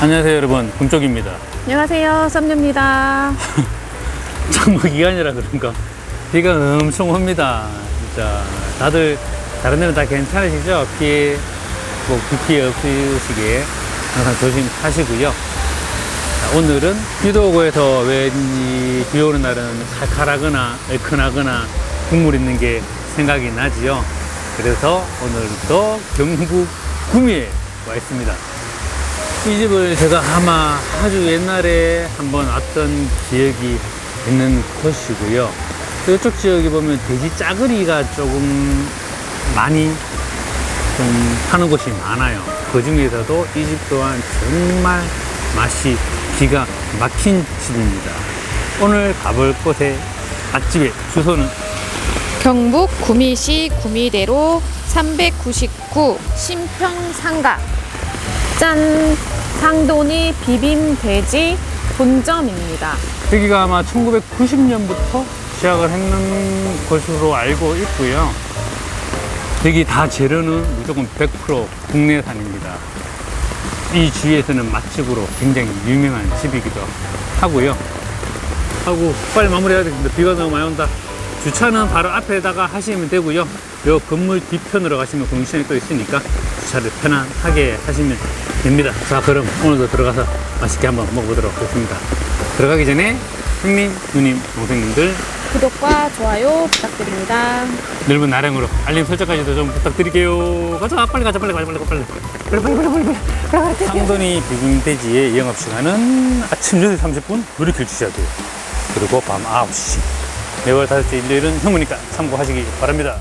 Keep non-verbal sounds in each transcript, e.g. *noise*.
안녕하세요 여러분. 금쪽입니다. 안녕하세요, 썸녀입니다. *laughs* 장마 기간이라 그런가? 비가 엄청 옵니다. 진짜. 다들 다른 데는 다 괜찮으시죠? 피해 뭐 비피해 없으시게 항상 조심하시고요. 자, 오늘은 비도 오고 해서 왠지 비 오는 날은 칼칼하거나 얼큰하거나 국물 있는 게 생각이 나지요. 그래서 오늘도 경북 구미에 와 있습니다 이 집을 제가 아마 아주 옛날에 한번 왔던 기억이 있는 곳이고요. 이쪽 지역에 보면 돼지 짜글이가 조금 많이 좀 하는 곳이 많아요. 그 중에서도 이 집 또한 정말 맛이 기가 막힌 집입니다. 오늘 가볼 곳의 맛집의 주소는 경북 구미시 구미대로 399 신평상가. 짠! 상돈이 비빔돼지 본점입니다. 여기가 아마 1990년부터 시작을 했는 곳으로 알고 있고요. 여기 다 재료는 무조건 100% 국내산입니다. 이 주위에서는 맛집으로 굉장히 유명한 집이기도 하고요. 하고 빨리 마무리해야 되겠습니다. 비가 너무 많이 온다. 주차는 바로 앞에다가 하시면 되고요. 요 건물 뒤편으로 가시면 공시장이 또 있으니까 주차를 편안하게 하시면 됩니다. 자, 그럼 오늘도 들어가서 맛있게 한번 먹어보도록 하겠습니다. 들어가기 전에 형님, 누님, 동생님들 구독과 좋아요 부탁드립니다. 넓은 나량으로 알림 설정까지도 좀 부탁드릴게요. 가자, 빨리 가자, 빨리 가자, 빨리 가자, 빨리. 빨리, 빨리, 빨리, 빨리, 빨리. 상돈이 비빔돼지의 영업 시간은 아침 8시 30분 누리길 주셔야 돼요. 그리고 밤 9시. 매월 다섯째 일요일은 휴무니까 참고하시기 바랍니다.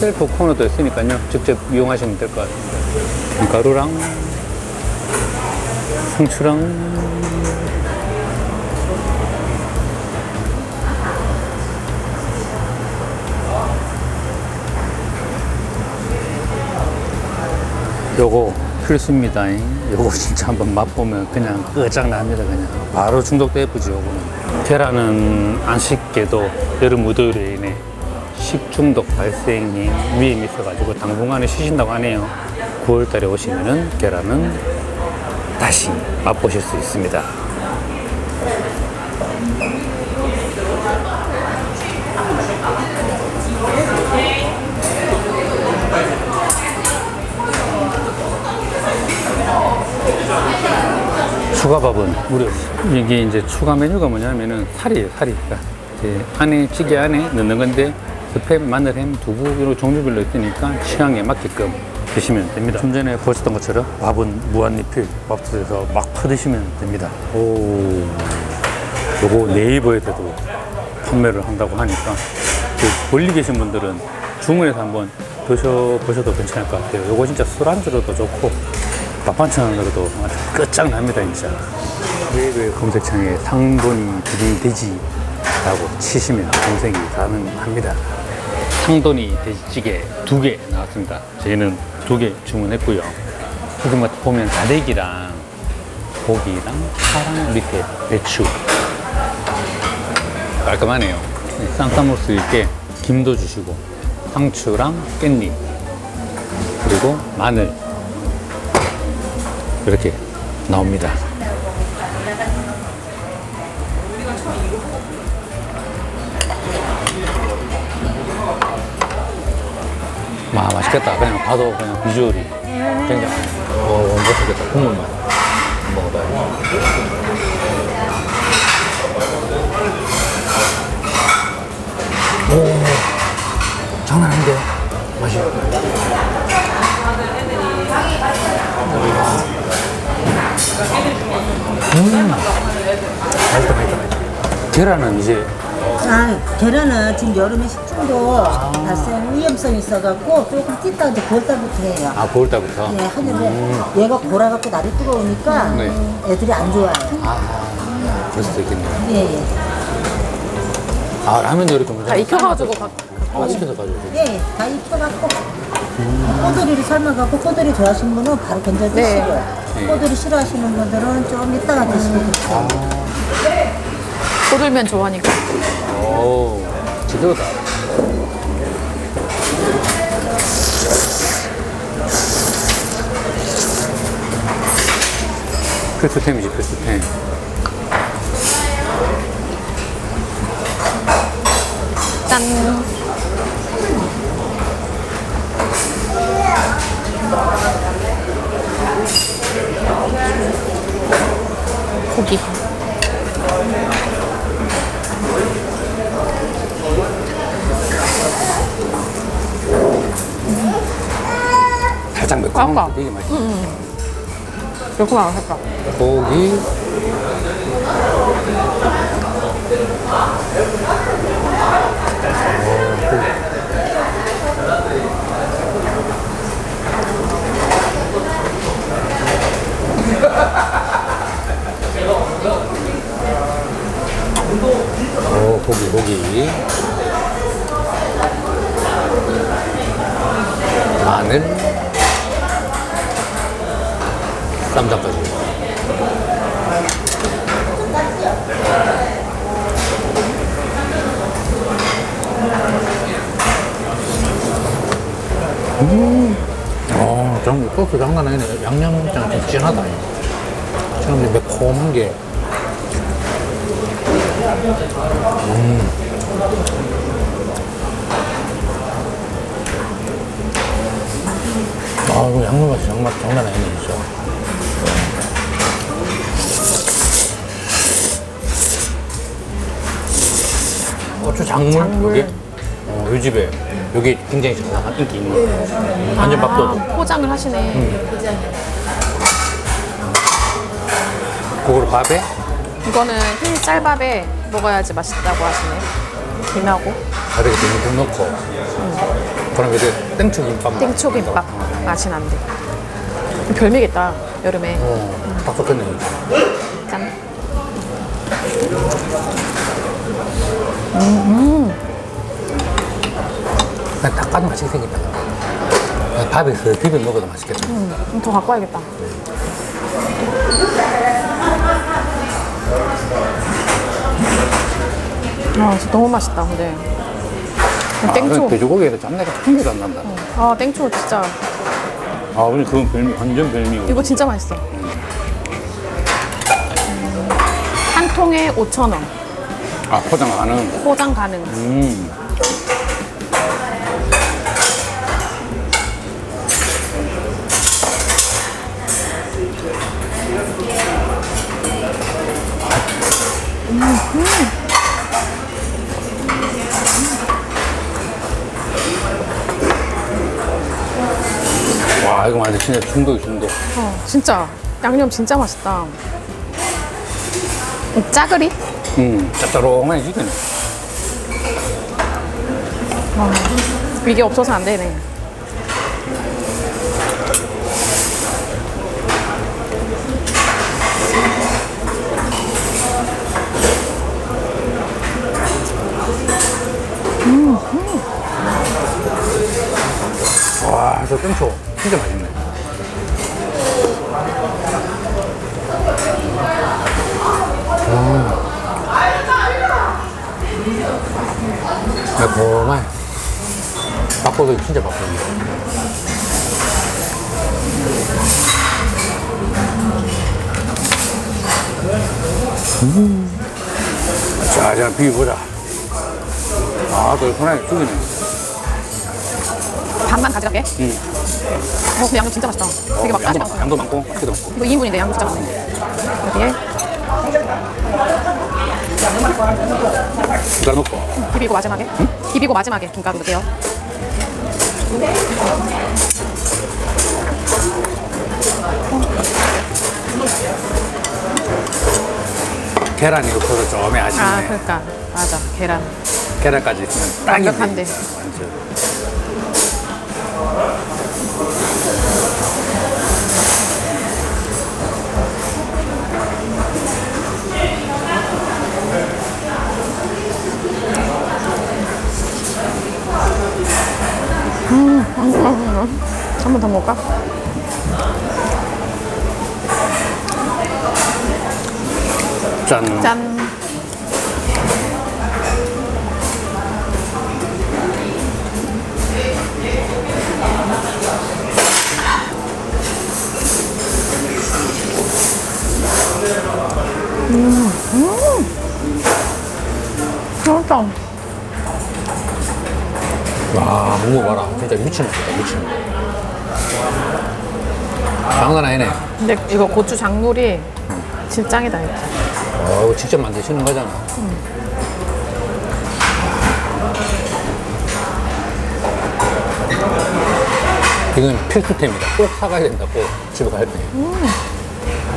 셀프 코너도 있으니까요. 직접 이용하시면 될 것 같습니다. 가루랑 상추랑 요거 필수입니다. 요거 진짜 한번 맛보면 그냥 끝장납니다. 그냥 바로 중독돼 예쁘지 요거는. 계란은 안 씻게도 여름 무더위로 인해 식중독 발생이 위험이 있어가지고 당분간은 쉬신다고 하네요. 9월달에 오시면은 계란은 다시 맛보실 수 있습니다. 추가밥은 무료. 이게 이제 추가 메뉴가 뭐냐면은 살이에요, 살이. 그러니까 안에, 찌개 안에 넣는 건데, 스팸, 마늘 햄, 두부, 이런 종류별로 있으니까 취향에 맞게끔 드시면 됩니다. 좀 전에 보셨던 것처럼 밥은 무한리필, 밥솥에서 막 퍼드시면 됩니다. 오, 요거 네이버에서도 판매를 한다고 하니까, 그 멀리 계신 분들은 주문해서 한번 드셔보셔도 괜찮을 것 같아요. 요거 진짜 술안주로도 좋고, 밥 반찬으로도 아주 끝장납니다, 진짜. 웨이브 검색창에 상돈이 비빔돼지라고 치시면 검색이 가능합니다. 상돈이 돼지찌개 두 개 나왔습니다. 저희는 두 개 주문했고요. 뭐 보면 다대기랑 고기랑 파랑 이렇게 배추 깔끔하네요. 네, 쌈 싸먹을 수 있게 김도 주시고 상추랑 깻잎 그리고 마늘 이렇게 나옵니다. 와 맛있겠다. 그냥 봐도 그냥 비주얼이 굉장히 어 맛있겠다. 국물만 먹어봐요. 오 장난 아닌데 맛이. 음 맛있다 맛있다 맛있다. 계란은 이제 아, 계란은 지금 여름에 식중독 발생 위험성이 있어갖고 조금 찢다 이제 9월달부터 해요. 아 9월달부터. 네, 하는데 얘가 골아갖고 날이 뜨거우니까 네. 애들이 안 좋아해요. 아, 그럴 수도 있겠네요. 예, 예. 아, 라면도 이렇게 먼저. 다 익혀가지고 가- 아, 시켜서가지고. 예, 다 익혀갖고 꼬들이를 삶아갖고 꼬들이 좋아하시는 분은 바로 건져 네. 드시고요. 네. 꼬들이 싫어하시는 분들은 좀 이따가 드시면 좋죠. 도돌면 좋아하니까. 오, 제대로다. 패스템이지, 패스템. 짠. 고기. 살짝 매콤한 깜깜. 거 되게 맛있어. 매콤하고 살까? 고기. 쌈장까지. 어, 좀 소스 장난 아니네. 양념장 좀 진하다. 지금 매콤한 게. 음. 아, 이거 양념 맛이 정말 장난 아니네, 진짜. 고추 작물, 작물. 여기? 어, 이 집에 여기 굉장히 잘 인기 있는 완전 밥도둑. 아, 포장을 하시네. 그걸 밥에 이거는 흰 쌀밥에 먹어야지 맛있다고 하시네. 김하고 가득히 듬뿍 넣고 그럼 이제 땡초 김밥 땡초 김밥 맛이 난대. 별미겠다 여름에. 어, 딱 좋겠네. 짠. 그냥 딱 봐도 맛있게 생겼다 그냥 밥에 그 비벼 먹어도 맛있겠다 음, 더 갖고 와야겠다. 아, 진짜 너무 맛있다, 근데. 아, 땡초. 돼지고기에서 짠내가 한 개도 안 난다 아, 땡초 진짜. 아 우리 그건 별미 완전 별미고 이거 진짜 맛있어. 한 통에 5,000원. 아 포장 거 포장 가능. 음. 와 이거 완전 진짜 중독이 중독 어, 진짜. 양념 진짜 맛있다. 이 짜글이? 음 짭짤하게 지겠네 이게 없어서 안 되네. 와 저 땡초. 진짜 맛있네 매콤해 밥도둑 진짜 밥도둑 음. 자, 자, 비벼보자. 아, 또 편하게 죽이네. 반만 가져갈게. 응. 어, 근데 양념 진짜 맛있다. 되게 막 양도, 많- 않고. 양도 많고, 맛있게도 많고. 이거 2인분인데 양념 진짜 많네. 여기에 숟가락 넣고. 비비고 마지막에. 비비고 마지막에 김가루 넣을게요. 계란이 없어서 좀 아쉽네. 아, 그러니까. 맞아. 계란. 계란까지 있으면 딱이지. 완벽한데. 완전. 먹어볼까? 짠. 짠. 음, 음. 맛있다. 와, 먹어 봐라. 진짜 미친 맛이다, 미친 맛. 장난 아니네. 근데 이거 고추 장물이 진짜 짱이다. 이거. 어, 이거 직접 만드시는 거잖아. 이건 필수템이다. 꼭 사가야 된다, 꼭. 집에 갈 때.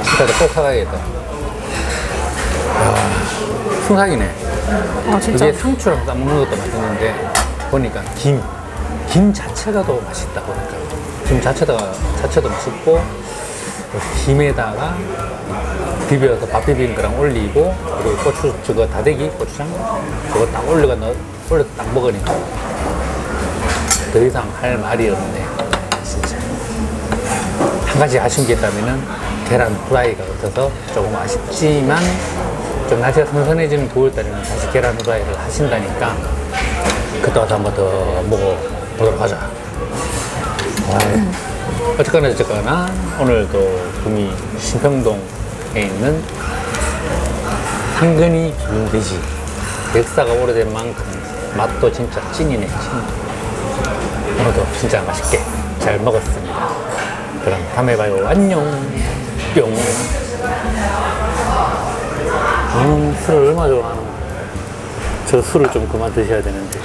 진짜 꼭 사가야겠다. 야, 순삭이네. 아 진짜. 그게 상추랑 싸먹는 것도 맛있는데, 보니까 김. 김 자체가 더 맛있다, 보 김 자체가, 자체도 맛있고, 그 김에다가 비벼서 밥 비빈 거랑 올리고 그리고 고추 저거 다대기 고추장 저거 딱 올려가 넣 올려 딱 먹으니까 더 이상 할 말이 없네 진짜 한 가지 아쉬운 게 있다면은 계란 후라이가 없어서 조금 아쉽지만 좀 날씨가 선선해지는 9월달에는 다시 계란 후라이를 하신다니까 그때 와서 한번 더 먹어보도록 하자. 어쨌거나 어쨌거나 오늘도 구미 신평동에 있는 한근이 김돼지. 역사가 오래된 만큼 맛도 진짜 찐이네 찐. 오늘도 진짜 맛있게 잘 먹었습니다. 그럼 다음에 봐요. 안녕. 뿅. 음, 술을 얼마 좋아하는 저 술을 좀 그만 드셔야 되는데